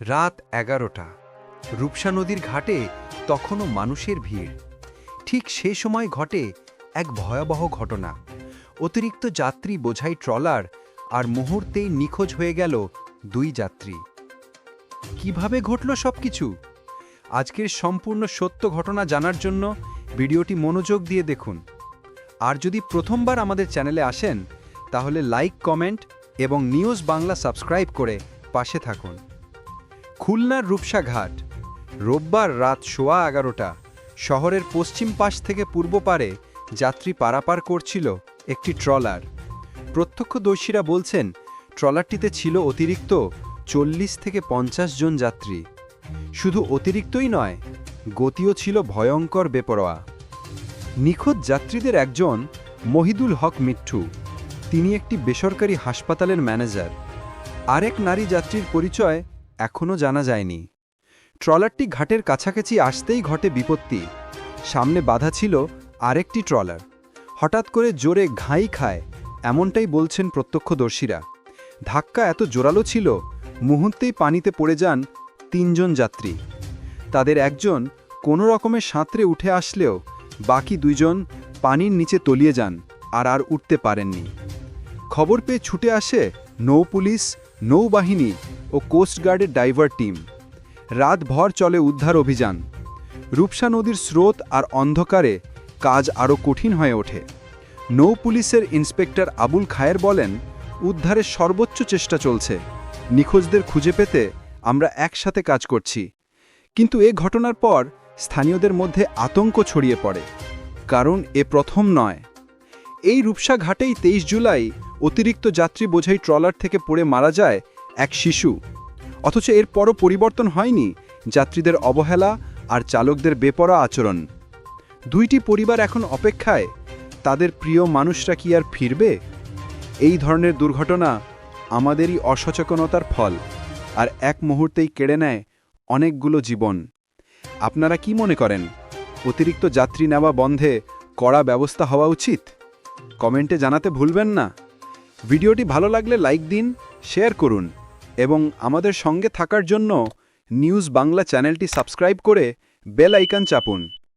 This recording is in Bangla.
রাত এগারোটা। রূপসা নদীর ঘাটে তখনও মানুষের ভিড়। ঠিক সে সময় ঘটে এক ভয়াবহ ঘটনা। অতিরিক্ত যাত্রী বোঝাই ট্রলার আর মুহূর্তেই নিখোঁজ হয়ে গেল দুই যাত্রী। কীভাবে ঘটল সবকিছু? আজকের সম্পূর্ণ সত্য ঘটনা জানার জন্য ভিডিওটি মনোযোগ দিয়ে দেখুন। আর যদি প্রথমবার আমাদের চ্যানেলে আসেন, তাহলে লাইক, কমেন্ট এবং নিউজ বাংলা সাবস্ক্রাইব করে পাশে থাকুন। খুলনার রূপসা ঘাট রোববার রাত সোয়া এগারোটা, শহরের পশ্চিম পাশ থেকে পূর্ব পারে যাত্রী পারাপার করছিল একটি ট্রলার। প্রত্যক্ষদর্শীরা বলছেন, ট্রলারটিতে ছিল অতিরিক্ত চল্লিশ থেকে পঞ্চাশ জন যাত্রী। শুধু অতিরিক্তই নয়, গতিও ছিল ভয়ঙ্কর বেপরোয়া। নিখোঁজ যাত্রীদের একজন মহিদুল হক মিঠু, তিনি একটি বেসরকারি হাসপাতালের ম্যানেজার। আরেক নারী যাত্রীর পরিচয় এখনও জানা যায়নি। ট্রলারটি ঘাটের কাছাকাছি আসতেই ঘটে বিপত্তি। সামনে বাধা ছিল আরেকটি ট্রলার। হঠাৎ করে জোরে ঘাই খায়, এমনটাই বলছেন প্রত্যক্ষদর্শীরা। ধাক্কা এত জোরালো ছিল, মুহূর্তেই পানিতে পড়ে যান তিনজন যাত্রী। তাদের একজন কোনো রকমে সাঁতরে উঠে আসলেও বাকি দুইজন পানির নিচে তলিয়ে যান আর আর উঠতে পারেননি। খবর পেয়ে ছুটে আসে নৌ পুলিশ, নৌবাহিনী কোস্টগার্ডের ডাইভার টিম রাতভর চলে উদ্ধার অভিযান। রূপসা নদীর স্রোত আর অন্ধকারে কাজ আরও কঠিন হয়ে ওঠে। নৌ পুলিশের ইন্সপেক্টর আবুল খায়ের বলেন, উদ্ধারের সর্বোচ্চ চেষ্টা চলছে। নিখোঁজদের খুঁজে পেতে আমরা একসাথে কাজ করছি। কিন্তু এ ঘটনার পর স্থানীয়দের মধ্যে আতঙ্ক ছড়িয়ে পড়ে। কারণ এ প্রথম নয়। এই রূপসা ঘাটেই তেইশ জুলাই অতিরিক্ত যাত্রী বোঝাই ট্রলার থেকে পড়ে মারা যায় এক শিশু। অথচ এর পরও পরিবর্তন হয়নি যাত্রীদের অবহেলা আর চালকদের বেপরা আচরণ। দুইটি পরিবার এখন অপেক্ষায়, তাদের প্রিয় মানুষরা কি আর ফিরবে? এই ধরনের দুর্ঘটনা আমাদেরই অসচেতনতার ফল আর এক মুহূর্তেই কেড়ে নেয় অনেকগুলো জীবন। আপনারা কি মনে করেন, অতিরিক্ত যাত্রী নেওয়া বন্ধে কড়া ব্যবস্থা হওয়া উচিত? কমেন্টে জানাতে ভুলবেন না। ভিডিওটি ভালো লাগলে লাইক দিন, শেয়ার করুন এবং আমাদের সঙ্গে থাকার জন্য নিউজ বাংলা চ্যানেলটি সাবস্ক্রাইব করে বেল আইকন চাপুন।